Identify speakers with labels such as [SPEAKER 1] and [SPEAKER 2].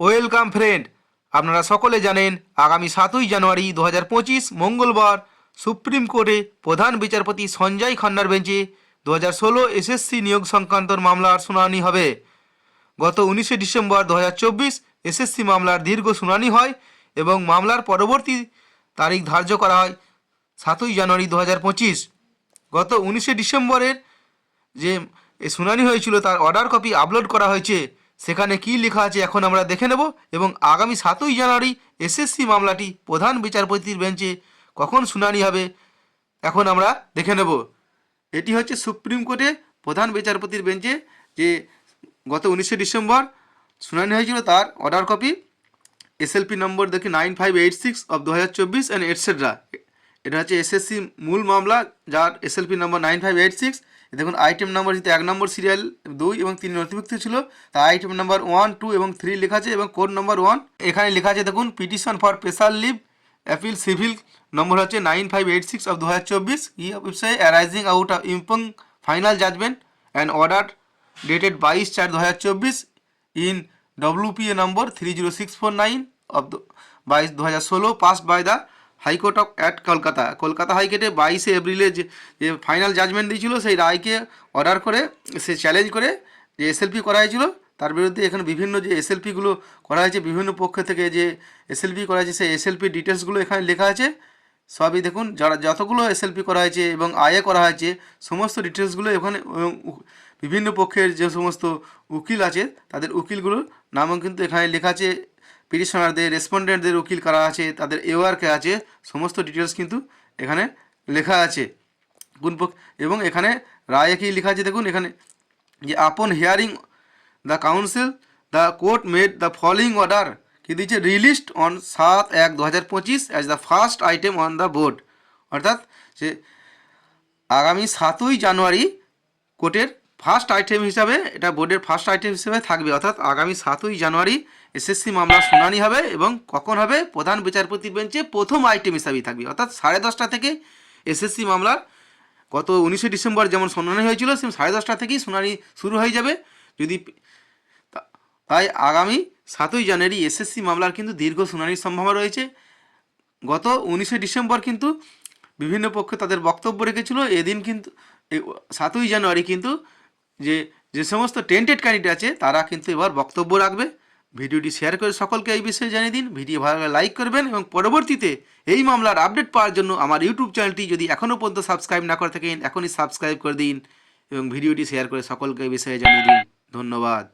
[SPEAKER 1] Welcome friend. আপনারা সকলে জানেন, আগামী সাতই জানুয়ারি দু হাজার পঁচিশ মঙ্গলবার সুপ্রিম কোর্টে প্রধান বিচারপতি সঞ্জয় খান্নার বেঞ্চে দু হাজার ষোলো এসএসসি নিয়োগ সংক্রান্ত মামলার শুনানি হবে। গত উনিশে ডিসেম্বর দু হাজার চব্বিশ এসএসসি মামলার দীর্ঘ শুনানি হয় এবং মামলার পরবর্তী তারিখ ধার্য করা হয় সাতই জানুয়ারি দু হাজার পঁচিশ। গত উনিশে ডিসেম্বরের যে শুনানি হয়েছিল, তার অর্ডার কপি আপলোড করা হয়েছে। সেখানে কি লেখা আছে এখন আমরা দেখে নেব এবং আগামী সাতই জানুয়ারি এসএসসি মামলাটি প্রধান বিচারপতির বেঞ্চে কখন শুনানি হবে, এখন আমরা দেখে নেব। এটি হচ্ছে সুপ্রিম কোর্টে প্রধান বিচারপতির বেঞ্চে যে গত উনিশে ডিসেম্বর শুনানি হয়েছিল তার অর্ডার কপি এসএলপি নম্বর দেখি nine five eight six of দু হাজার চব্বিশ অ্যান্ড এটসেট্রা এটা হচ্ছে এসএসসি মূল মামলা, যার এসএলপি নম্বর নাইন ফাইভ এইট সিক্স দেখুন আইটেম নাম্বার যেহেতু এক নম্বর সিরিয়াল দুই এবং তিন নথিভুক্ত ছিল তার আইটেম নাম্বার ওয়ান টু এবং থ্রি লেখা আছে এবং কোড নম্বর ওয়ান এখানে লেখা আছে, দেখুন petition for special leave appeal civil নম্বর হচ্ছে nine five eight six of দু হাজার চব্বিশ, ই অফিসে arising out of impugned final judgment and order dated বাইশ চার দু হাজার চব্বিশ in WPA number three zero six four nine of বাইশ দু হাজার ষোলো passed by the high court of at Kolkata. Kolkata হাইকোর্টে বাইশে এপ্রিলে যে ফাইনাল জাজমেন্ট দিয়েছিল, সেই রায়কে অর্ডার করে, সে চ্যালেঞ্জ করে যে এসএলপি করা হয়েছিল, তার বিরুদ্ধে এখানে বিভিন্ন যে এসএলপিগুলো করা হয়েছে, বিভিন্ন পক্ষ থেকে যে এসএলপি করা হয়েছে, সেই এসএলপি ডিটেলসগুলো এখানে লেখা আছে। সবই দেখুন, যারা, যতগুলো এসএলপি করা হয়েছে এবং আয়ে করা হয়েছে, সমস্ত ডিটেলসগুলো এখানে বিভিন্ন পক্ষের যে সমস্ত উকিল আছে, তাদের উকিলগুলোর নামও কিন্তু এখানে লেখা আছে। পিটিশনারদের রেসপন্ডেন্টদের উকিল কারা আছে, তাদের এওয়ার্কে আছে, সমস্ত ডিটেলস কিন্তু এখানে লেখা আছে। কোন এবং এখানে রায়ে কি লেখা আছে দেখুন, এখানে যে upon hearing the counsel the court made the following order কি দিচ্ছে রিলিস্ট অন সাত এক দু হাজার পঁচিশ as the first item on the board অর্থাৎ যে, আগামী সাতই জানুয়ারি কোর্টের ফার্স্ট আইটেম হিসাবে, এটা বোর্ডের ফার্স্ট আইটেম হিসেবে থাকবে। অর্থাৎ আগামী সাতই জানুয়ারি এসএসসি মামলার শুনানি হবে এবং কখন হবে? প্রধান বিচারপতি বেঞ্চে প্রথম আইটেম হিসাবেই থাকবে। অর্থাৎ সাড়ে দশটা থেকে এসএসসি মামলার গত উনিশে ডিসেম্বর যেমন শুনানি হয়েছিল, সেম সাড়ে দশটা থেকেই শুনানি শুরু হয়ে যাবে। যদি তাই আগামী সাতই জানুয়ারি এসএসসি মামলার কিন্তু দীর্ঘ শুনানির সম্ভাবনা রয়েছে। গত উনিশে ডিসেম্বর কিন্তু বিভিন্ন পক্ষ তাদের বক্তব্য রেখেছিল। এদিন কিন্তু সাতই জানুয়ারি কিন্তু যে যে সমস্ত টেন্টেড ক্যান্ডিডেট আছে, তারা কিন্তু এবার বক্তব্য রাখবে। ভিডিওটি শেয়ার করে সকলকে এই বিষয়ে জানিয়ে দিন। ভিডিও ভালো লাইক করবেন এবং পরবর্তীতে এই মামলার আপডেট পাওয়ার জন্য আমার ইউটিউব চ্যানেলটি যদি এখনও পর্যন্ত সাবস্ক্রাইব না করে থাকেন, এখনই সাবস্ক্রাইব করে দিন এবং ভিডিওটি শেয়ার করে সকলকে এই বিষয়ে জানিয়ে দিন। ধন্যবাদ।